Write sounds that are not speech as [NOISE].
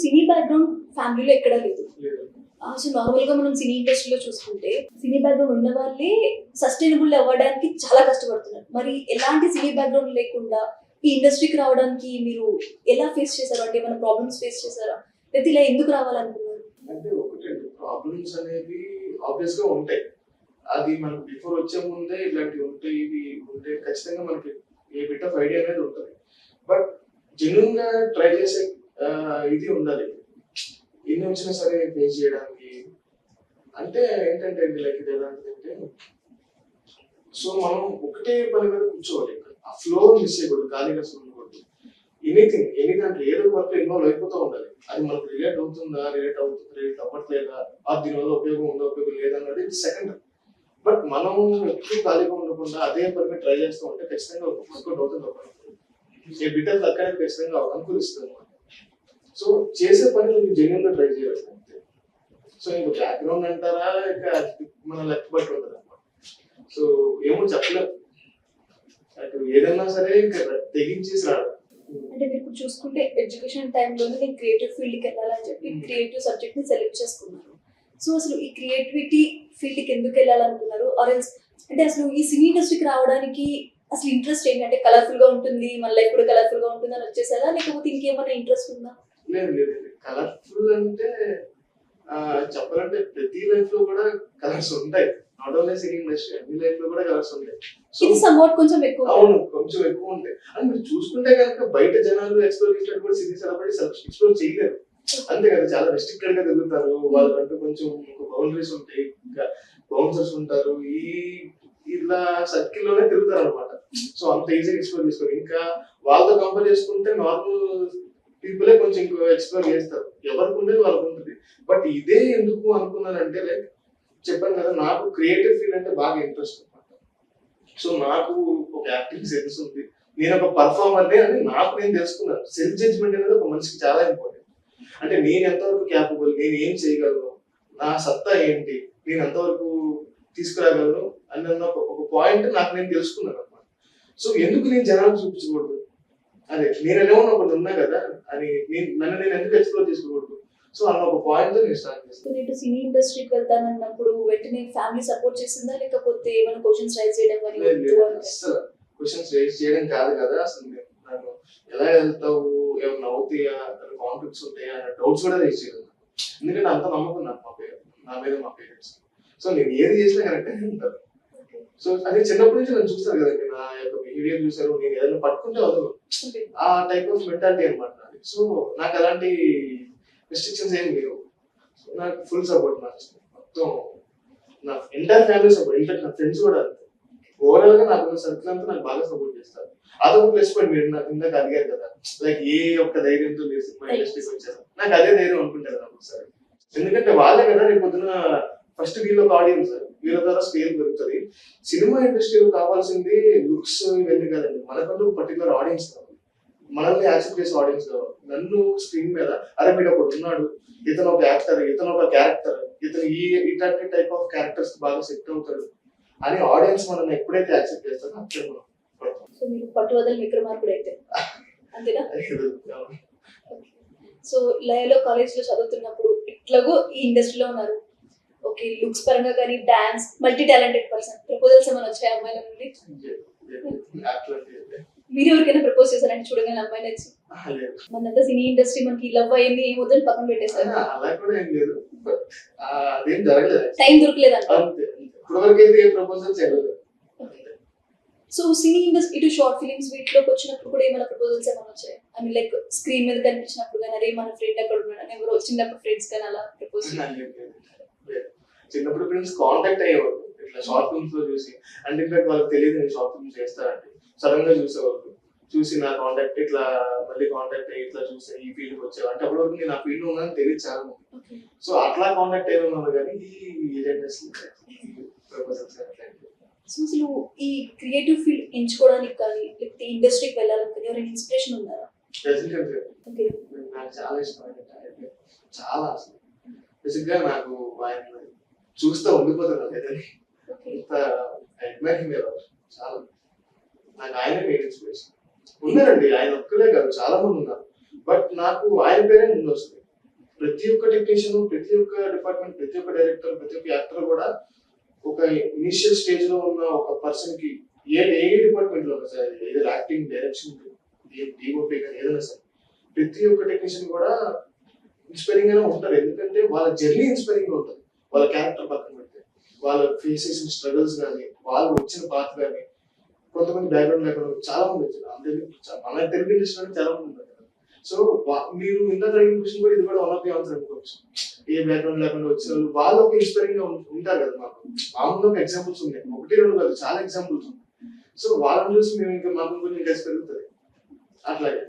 Cine background ఫ్యామిలీలో ఎక్కడా లేదు. అసలు నార్మల్గా మనం సినీ ఇండస్ట్రీలో చూసుకుంటే సినీ బ్యాక్గ్రౌండ్ ఉన్న వాళ్ళే సస్టైనబుల్ అవ్వడానికి చాలా కష్టపడుతున్నారు. మరి ఎలాంటి సినీ బ్యాక్గ్రౌండ్ లేకుండా ఈ ఇండస్ట్రీకి రావడానికి మీరు ఎలా ఫేస్ చేశారు? అంటే ఏమైనా ప్రాబ్లమ్స్ ఫేస్ చేశారా? లేదా ఇలా ఎందుకు రావాలనుకున్నారు? అంటే ఒకటండి ప్రాబ్లమ్స్ అనేవి ఆబ్వియస్గా ఉంటాయి. అది మనకు బిఫోర్ వచ్చే ముందే ఇలాంటివి ఉంటాయి ఇవి ఉంటే ఖచ్చితంగా మనకి ఏ బిట్ ఆఫ్ ఐడియా అనేది ఉంటుంది. బట్ జెన్యున్గా ట్రై చేసే ఇది ఉండాలి ఎన్ని వచ్చినా సరే ఫేస్ చేయడానికి. అంటే ఏంటంటే లైక్ ఇది ఎలాంటిదంటే సో మనం ఒకటే పని మీద కూర్చోవాలి. ఆ ఫ్లో మిస్ చేయకూడదు ఖాళీగా అసలు ఉండకూడదు. ఎనీథింగ్ ఎనీ దాంట్లో ఏదో వర్క్ ఇన్వాల్వ్ అయిపోతూ ఉండాలి. అది మనకు రిలేట్ అవుతుందా రిలేట్ అవుతుంది రిలేట్ అవ్వట్లేదా ఆ దీనివల్ల ఉపయోగం ఉందా ఉపయోగం లేదా అన్నది సెకండ్ బట్ మనం ఎక్కువ ఖాళీగా ఉండకుండా అదే పని ట్రై చేస్తూ ఉంటే ఖచ్చితంగా వర్కౌట్ అవుతుంది. ఒక ఏ బిడ్డలు లక్ ఖచ్చితంగా అనుకూలిస్తుంది. అనమాట సో చేసే పని మీరు జెన్యున్గా ట్రై చేయాలి అంతే సో ఇంకా బ్యాక్గ్రౌండ్ అంటారా ఇక అది మన లెక్క బట్టి ఉంటుంది? అనమాట సో ఏమో చెప్పలేం. అటు ఏదన్నా సరే ఇంకా తెగించేసి రాడు అంటే మీరు చూసుకుంటే ఎడ్యుకేషన్ టైంలోనే నేను క్రియేటివ్ ఫీల్డ్కి వెళ్ళాలని చెప్పి Hmm. క్రియేటివ్ సబ్జెక్ట్ని సెలెక్ట్ చేసుకున్నారు సో అసలు ఈ క్రియేటివిటీ ఫీల్డ్కి ఎందుకు వెళ్ళాలనుకున్నారు? ఆర్ ఎల్స్ అంటే అసలు ఈ సినీ ఇండస్ట్రీకి రావడానికి అసలు ఇంట్రెస్ట్ ఏంటంటే కలర్ఫుల్గా ఉంటుంది మన లైఫ్ కూడా కలర్ఫుల్గా ఉంటుంది అని వచ్చేసారా? లేకపోతే ఇంకేమైనా ఇంట్రెస్ట్ ఉందా? లేదు లేదు. కలర్ఫుల్ అంటే చెప్పాలంటే ప్రతి లైఫ్లో కూడా కలర్స్ ఉంటాయి. నాట్ ఓన్లీ సింగింగ్ ఇండస్ట్రీ అన్ని లైఫ్లో కూడా కలర్స్ ఉంటాయి. సో ఇది సమ్వాట్ కొంచెం ఎక్కువ అవును కొంచెం ఎక్కువ ఉంటాయి. అని మీరు చూసుకుంటే కనుక బయట జనాలు ఎక్స్ప్లోర్ చేసినట్టు కూడా సిటీ సెలబ్రిటీ ఎక్స్ప్లోర్ చేయలేరు. అంతే కదా చాలా రెస్ట్రిక్టెడ్గా తిరుగుతారు. వాళ్ళకంటూ కొంచెం బౌండరీస్ ఉంటాయి. ఇంకా బౌన్సర్స్ ఉంటారు. ఈ ఇలా సర్కిల్లోనే తిరుగుతారు అనమాట సో అంత ఈజీగా ఎక్స్ప్లోర్ చేసుకోరు. ఇంకా వాళ్ళతో కంపేర్ చేసుకుంటే నార్మల్ పీపులే కొంచెం ఎక్స్ప్లోర్ చేస్తారు. ఎవరికి ఉండేది వాళ్ళకు ఉంటుంది. బట్ ఇదే ఎందుకు అనుకున్నానంటే లైక్ చెప్పాను కదా నాకు క్రియేటివ్ ఫీల్డ్ అంటే బాగా ఇంట్రెస్ట్ అనమాట సో నాకు ఒక యాక్టింగ్ సెన్స్ ఉంది. నేను ఒక పర్ఫార్మర్నే అని నాకు నేను తెలుసుకున్నాను. సెల్ఫ్ జడ్జ్మెంట్ అనేది ఒక మనిషికి చాలా ఇంపార్టెంట్ అంటే నేను ఎంతవరకు క్యాపబుల్ నేను ఏం చేయగలను నా సత్తా ఏంటి నేను ఎంతవరకు తీసుకురాగలను అన్న ఒక- ఒక పాయింట్ నాకు నేను తెలుసుకున్నాను అనమాట సో ఎందుకు నేను జనాలు చూపించకూడదు? అదే నేను ఏమన్నా ఒకటి ఉన్నా కదా అని నేను నన్ను నేను ఎందుకు ఎక్స్ప్లోర్ చేసుకోకూడదు? సో అన్న ఒక పాయింట్ నేను స్టార్ట్ చేస్తాను నేను సినీ ఇండస్ట్రీకి వెళ్తానన్నప్పుడు వెంటనే ఫ్యామిలీ సపోర్ట్ చేసిందా? లేకపోతే ఏమైనా క్వశ్చన్స్ రైజ్ చేయడం కానీ అస్సలు క్వశ్చన్స్ రేస్ చేయడం కాదు కదా అసలు నేను నన్ను ఎలా వెళ్తావు? ఏమైనా అవుతాయా? కాన్ఫ్లిక్ట్స్ ఉంటాయా? అనే డౌట్స్ కూడా రేస్ చేయలేదు ఎందుకంటే అంత నమ్మకం నాకు మా పేరెంట్స్ నా మీద మా పేరెంట్స్ సో నేను ఏది చేసినా కరెక్ట్ ఉంటారు సో అది చిన్నప్పటి నుంచి నన్ను చూస్తారు కదండి నా యొక్క బిహేవియర్ చూసారు నేను ఏదైనా పట్టుకుంటే వదలు Okay. ఆ టైప్ ఆఫ్ మెంటాలిటీ అనమాట సో నాకు అలాంటి రెస్ట్రిక్షన్స్ ఏం లేవు. నాకు ఫుల్ సపోర్ట్ నాకు మొత్తం నా entire family support in fact నా ఫ్రెండ్స్ కూడా అంతే. ఓవరాల్గా నాకు సర్కిల్ అంతా నాకు బాగా సపోర్ట్ చేస్తారు. అదొక ప్లస్ పాయింట్ మీరు నాకు ఇందాక అడిగారు కదా లైక్ ఏ ఒక్క ధైర్యంతో మీరు సినిమా ఇండస్ట్రీకి వచ్చారు. నాకు అదే ధైర్యం అనుకుంటారు నాకు ఒకసారి. ఎందుకంటే వాళ్ళే కదా రేపు పొద్దున ఫస్ట్ వీళ్ళ ఒక ఆడియన్స్ వీళ్ళ ద్వారా స్కేల్ పెరుగుతుంది. సినిమా ఇండస్ట్రీలో కావాల్సింది లుక్స్ ఇవన్నీ కాదండి. మనకంటూ పర్టికులర్ ఆడియన్స్ కావాలి. మనల్ని యాక్సెప్ట్ చేసే ఆడియన్స్ కావాలి. నన్ను స్క్రీన్ మీద అరే వీడు ఒకడు ఉన్నాడు. ఇతను ఒక యాక్టర్ ఇతను ఒక క్యారెక్టర్ ఇతను ఈ ఇట్లాంటి టైప్ ఆఫ్ క్యారెక్టర్స్ బాగా సెట్ అవుతాడు అని ఆడియన్స్ మనల్ని ఎప్పుడైతే యాక్సెప్ట్ చేస్తారో అప్పుడే మనం. సో మీరు పట్టువదల విక్రమార్కుడు అయితే అంతేనా. [LAUGHS] సో లయలో కాలేజ్లో చదువుతున్నప్పుడు ఎట్లాగో ఈ ఇండస్ట్రీలో ఉన్నారు. ఓకే లుక్స్ పరంగా కానీ dance multi talented person proposals ఏమైనా వచ్చాయి అమ్మాయిల నుండి. మీరు ఎవరికైనా ప్రపోజ్ చేశారంటే చూడగానే అమ్మాయి నచ్చి. ఆ, లేదు. మనంతా సినీ ఇండస్ట్రీ మనకి లవ్ అయ్యింది ఏం వద్దని పక్కన పెట్టేశారు. జరగలేదు. టైం చేయలేదు సో సినీ ఇండస్ట్రీ ఇటు షార్ట్ ఫిలిమ్స్ వీటిలోకి వచ్చినప్పుడు కూడా ఏమైనా ప్రపోజల్స్ ఏమైనా వచ్చాయి? ఐ మీన్ లైక్ స్క్రీన్ మీద కనిపించినప్పుడు కానీ అరే మన ఫ్రెండ్ అక్కడ ఉన్నాడు అని ఎవరో చిన్నప్పుడు ఫ్రెండ్స్ కానీ అలా ప్రపోజ్ చిన్నప్పుడు ఫ్రెండ్స్ కాంటాక్ట్ అయ్యేవాళ్ళు. ఇట్లా షార్ట్ ఫిల్మ్స్లో చూసి అంటే ఇన్ఫాక్ట్ వాళ్ళకి తెలియదు నేను షార్ట్ ఫిల్మ్స్ చేస్తానంటే. సడన్గా చూసేవాళ్ళు. చూసి నా కాంటాక్ట్ ఇట్లా మళ్ళీ కాంటాక్ట్ అయ్యి ఇట్లా చూసి ఈ ఫీల్డ్ వచ్చేవాళ్ళు. అంటే అప్పటి వరకు నేను ఆ ఫీల్డ్ ఉన్నాను తెలియదు చాలా సో అట్లా కాంటాక్ట్ అయ్యి ఉన్నాను కానీ ఈ సో అసలు ఈ క్రియేటివ్ ఫీల్డ్ ఎంచుకోవడానికి కానీ లేకపోతే ఇండస్ట్రీకి వెళ్ళాలని కానీ ఎవరైనా ఇన్స్పిరేషన్ ఉన్నారా? ఓకే. నాకు చాలా ఇష్టం చాలా అసలు. బేసిక్గా నాకు ఆయన చూస్తూ ఉండిపోతాను ఏదైనా ఓకే ఇంత అడ్మైరింగ్ చాలా. నాకు ఆయన మెయిన్ ఇన్స్పిరేషన్ ఉన్నారండి ఆయన ఒక్కలే కాదు చాలా మంది ఉన్నారు. బట్ నాకు ఆయన పేరే ముందు వస్తుంది. ప్రతి ఒక్క టెక్నీషియన్ ప్రతి ఒక్క డిపార్ట్మెంట్ ప్రతి ఒక్క డైరెక్టర్ ప్రతి ఒక్క యాక్టర్ కూడా ఒక ఇనిషియల్ స్టేజ్లో ఉన్న ఒక పర్సన్కి ఏ ఏ డిపార్ట్మెంట్లో సార్ ఏదో యాక్టింగ్ డైరెక్షన్ డిఓపి కానీ ఏదైనా సరే ప్రతి ఒక్క టెక్నీషియన్ కూడా ఇన్స్పైరింగ్ గానే ఉంటారు. ఎందుకంటే వాళ్ళ జర్నీ ఇన్స్పైరింగ్గా ఉంటుంది. వాళ్ళ క్యారెక్టర్ పక్కన పెడితే వాళ్ళ ఫేస్ చేసిన స్ట్రగుల్స్ కానీ వాళ్ళు వచ్చిన పాత్ర కానీ కొంతమంది బ్యాక్గ్రౌండ్ లేకుండా చాలా మంది వచ్చారు. అంటే మన తెలుగు ఇండస్ట్రీలో చాలా మంది ఉన్నారు కదా. సో మీరు ఇందాక అడిగిన క్వశ్చన్ కూడా ఇది కూడా వన్ ఆఫ్ ది ఆన్సర్ అనుకోవచ్చు. ఏ బ్యాక్గ్రౌండ్ లేకుండా వచ్చిన వాళ్ళు వాళ్ళు ఒక ఇన్స్పైరింగ్గా ఉంటారు కదా మాకు. మామూలుగా ఒక ఎగ్జాంపుల్స్ ఉన్నాయి. ఒకటి రెండు కాదు చాలా ఎగ్జాంపుల్స్ ఉన్నాయి. సో వాళ్ళని చూసి మేము ఇంకా మాకు కొంచెం ఇంట్రెస్ట్ పెరుగుతుంది. అట్లాగే.